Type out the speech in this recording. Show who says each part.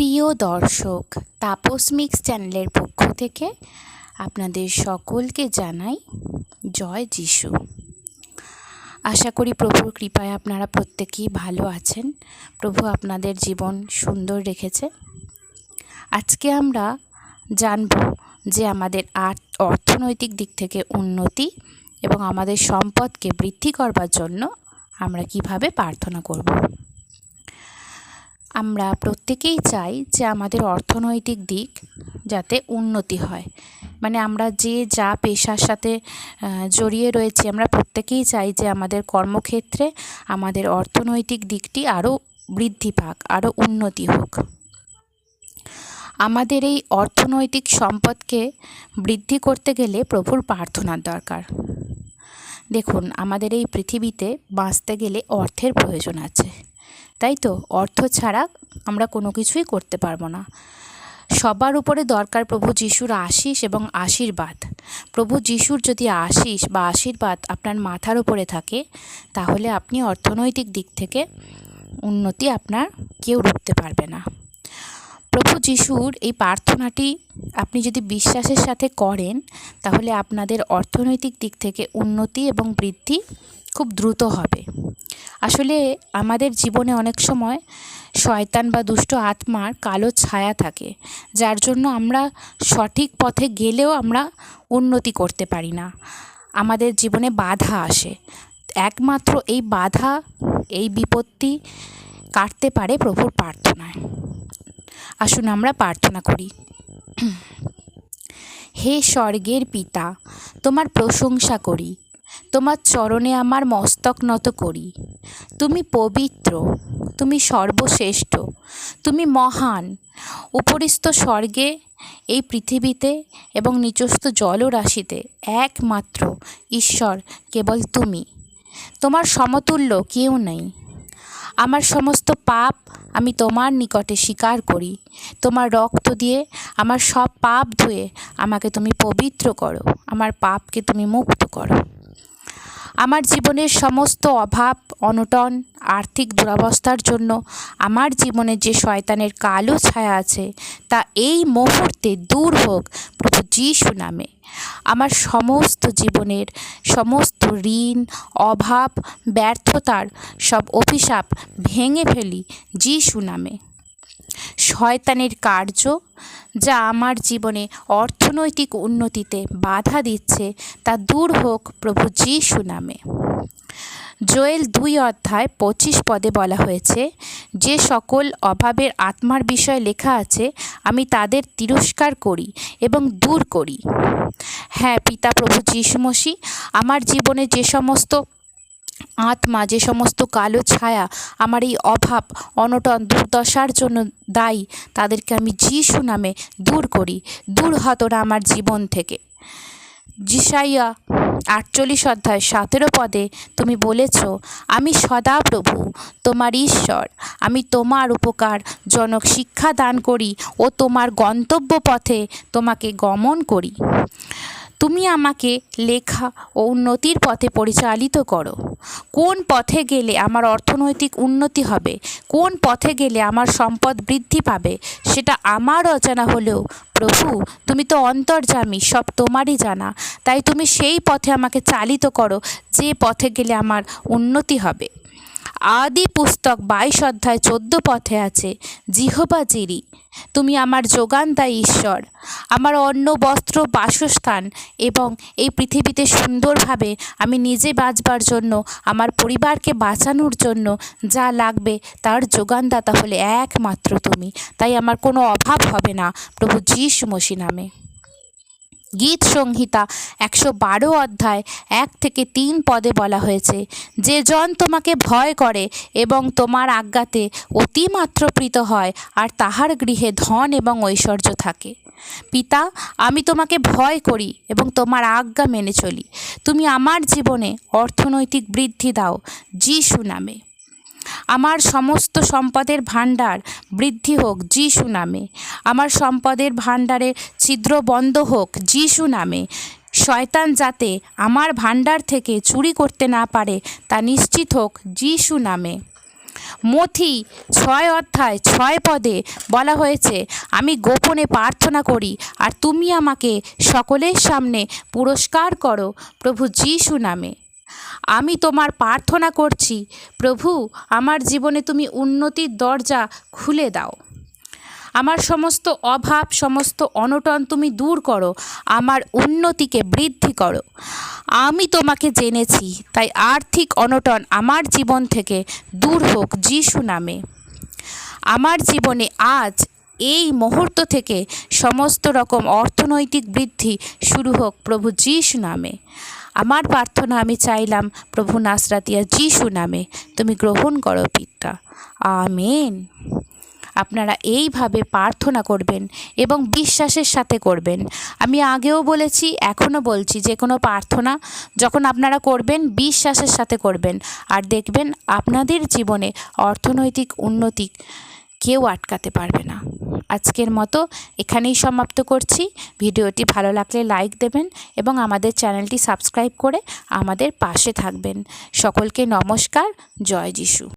Speaker 1: প্রিয় দর্শক, তাপস মিক্স চ্যানেলের পক্ষ থেকে আপনাদের সকলকে জানাই জয় যিশু। আশা করি প্রভুর কৃপায় আপনারা প্রত্যেকেই ভালো আছেন। প্রভু আপনাদের জীবন সুন্দর রেখেছে। আজকে আমরা জানব যে আমাদের অর্থনৈতিক দিক থেকে উন্নতি এবং আমাদের সম্পদকে বৃদ্ধি করবার জন্য আমরা কীভাবে প্রার্থনা করব। আমরা প্রত্যেকেই চাই যে আমাদের অর্থনৈতিক দিক যাতে উন্নতি হয়। মানে আমরা যে যা পেশার সাথে জড়িয়ে রয়েছি, আমরা প্রত্যেকেই চাই যে আমাদের কর্মক্ষেত্রে আমাদের অর্থনৈতিক দিকটি আরও বৃদ্ধি পাক, আরও উন্নতি হোক। আমাদের এই অর্থনৈতিক সম্পদকে বৃদ্ধি করতে গেলে প্রভুর প্রার্থনার দরকার। দেখুন, আমাদের এই পৃথিবীতে বাঁচতে গেলে অর্থের প্রয়োজন আছে। তাই তো? অর্থ ছাড়া আমরা কোনো কিছুই করতে পারব না। সবার উপরে দরকার প্রভু যিশুর আশিস এবং আশীর্বাদ। প্রভু যিশুর যদি আশিস বা আশীর্বাদ আপনার মাথার উপরে থাকে, তাহলে আপনি অর্থনৈতিক দিক থেকে উন্নতি আপনার কেউ রুখতে পারবে না। প্রভু যিশুর এই প্রার্থনাটি আপনি যদি বিশ্বাসের সাথে করেন, তাহলে আপনাদের অর্থনৈতিক দিক থেকে উন্নতি এবং বৃদ্ধি খুব দ্রুত হবে। আসলে আমাদের জীবনে অনেক সময় শয়তান বা দুষ্ট আত্মার কালো ছায়া থাকে, যার জন্য আমরা সঠিক পথে গেলেও আমরা উন্নতি করতে পারি না। আমাদের জীবনে বাধা আসে। একমাত্র এই বাধা, এই বিপত্তি কাটতে পারে প্রভুর প্রার্থনায়। আসুন আমরা প্রার্থনা করি। হে স্বর্গের পিতা, তোমার প্রশংসা করি। তোমার চরণে আমার মস্তক নত করি। তুমি পবিত্র, তুমি সর্বশ্রেষ্ঠ, তুমি মহান। উপরিস্থ স্বর্গে, এই পৃথিবীতে এবং নিচস্থ জলরাশিতে একমাত্র ঈশ্বর, কেবল তুমি। তোমার সমতুল্য কেউ নেই। আমার সমস্ত পাপ আমি তোমার নিকটে স্বীকার করি। তোমার রক্ত দিয়ে আমার সব পাপ ধুয়ে আমাকে তুমি পবিত্র করো। আমার পাপকে তুমি মুক্ত করো। আমার জীবনের সমস্ত অভাব, অনটন, আর্থিক দুরবস্থার জন্য আমার জীবনে যে শয়তানের কালো ছায়া আছে, তা এই মুহূর্তে দূর হোক প্রভু যিশু নামে। আমার সমস্ত জীবনের সমস্ত ঋণ, অভাব, ব্যর্থতার সব অভিশাপ ভেঙে ফেলি যিশু নামে। শয়তানের কার্য যা আমার জীবনে অর্থনৈতিক উন্নতিতে বাধা দিচ্ছে, তা দূর হোক প্রভু যিশু নামে। জোয়েল দুই অধ্যায় পঁচিশ পদে বলা হয়েছে, যে সকল অভাবের আত্মার বিষয়ে লেখা আছে, আমি তাদের তিরস্কার করি এবং দূর করি। হ্যাঁ পিতা প্রভু যিশুমসি আমার জীবনে যে সমস্ত আত্মা যে সমস্ত কালো ছায়া, আমার এই অভাব, অনটন, দুর্দশার জন্য দায়ী, তাদেরকে আমি যিশু নামে দূর করি। দূর হতো না আমার জীবন থেকে। জিসাইয়া আটচল্লিশ অধ্যায় সতেরো পদে তুমি বলেছ, আমি সদা প্রভু, তোমার ঈশ্বর। আমি তোমার উপকার, জনক শিক্ষা দান করি ও তোমার গন্তব্য পথে তোমাকে গমন করি। তুমি আমাকে লেখা ও উন্নতির পথে পরিচালিত করো। কোন পথে গেলে আমার অর্থনৈতিক উন্নতি হবে? কোন পথে গেলে আমার সম্পদ বৃদ্ধি পাবে? সেটা আমার অজানা হলেও, প্রভু, তুমি তো অন্তর্জামী সব তোমারই জানা। তাই তুমি সেই পথে আমাকে চালিত করো, যে পথে গেলে আমার উন্নতি হবে। আদি পুস্তক বাইশ অধ্যায় চোদ্দ পথে আছে, জিহবা জিরি, তুমি আমার যোগান দায় ঈশ্বর। আমার অন্ন, বস্ত্র, বাসস্থান এবং এই পৃথিবীতে সুন্দরভাবে আমি নিজে বাঁচবার জন্য, আমার পরিবারকে বাঁচানোর জন্য যা লাগবে তার যোগানদাতা হলে একমাত্র তুমি। তাই আমার কোনো অভাব হবে না, প্রভু যিশু মসি নামে। গীত সংহিতা একশো বারো অধ্যায় এক থেকে তিন পদে বলা হয়েছে, যে জন তোমাকে ভয় করে এবং তোমার আজ্ঞাতে অতিমাত্র প্রীত হয়, আর তাহার গৃহে ধন এবং ঐশ্বর্য থাকে। পিতা, আমি তোমাকে ভয় করি এবং তোমার আজ্ঞা মেনে চলি। তুমি আমার জীবনে অর্থনৈতিক বৃদ্ধি দাও, যিশু নামে। আমার সমস্ত সম্পদের ভাণ্ডার বৃদ্ধি হোক, যিশু নামে। আমার সম্পদের ভাণ্ডারে ছিদ্র বন্ধ হোক, যিশু নামে। শয়তান যাতে আমার ভাণ্ডার থেকে চুরি করতে না পারে, তা নিশ্চিত হোক, যিশু নামে। মথি ছয় অধ্যায় ছয় পদে বলা হয়েছে, আমি গোপনে প্রার্থনা করি, আর তুমি আমাকে সকলের সামনে পুরস্কার করো, প্রভু যিশু নামে। আমি তোমার প্রার্থনা করছি, প্রভু, আমার জীবনে তুমি উন্নতির দরজা খুলে দাও। আমার সমস্ত অভাব, সমস্ত অনটন তুমি দূর করো, আমার উন্নতিকে বৃদ্ধি করো। আমি তোমাকে জেনেছি, তাই আর্থিক অনটন আমার জীবন থেকে দূর হোক যিশু নামে। আমার জীবনে আজ এই মুহূর্ত থেকে সমস্ত রকম অর্থনৈতিক বৃদ্ধি শুরু হোক প্রভু যিশু নামে। আমার প্রার্থনা আমি চাইলাম প্রভু নাসরাতিয়া যিশু নামে, তুমি গ্রহণ করো পিতা। আমেন। আপনারা এইভাবে প্রার্থনা করবেন এবং বিশ্বাসের সাথে করবেন। আমি আগেও বলেছি এখনও বলছি, যে কোনো প্রার্থনা যখন আপনারা করবেন, বিশ্বাসের সাথে করবেন। আর দেখবেন, আপনাদের জীবনে অর্থনৈতিক উন্নতি কেউ আটকাতে পারবে না। আজকের মতো এখানেই সমাপ্ত করছি। ভিডিওটি ভালো লাগলে লাইক দেবেন এবং আমাদের চ্যানেলটি সাবস্ক্রাইব করে আমাদের পাশে থাকবেন। সকলকে নমস্কার, জয় যিশু।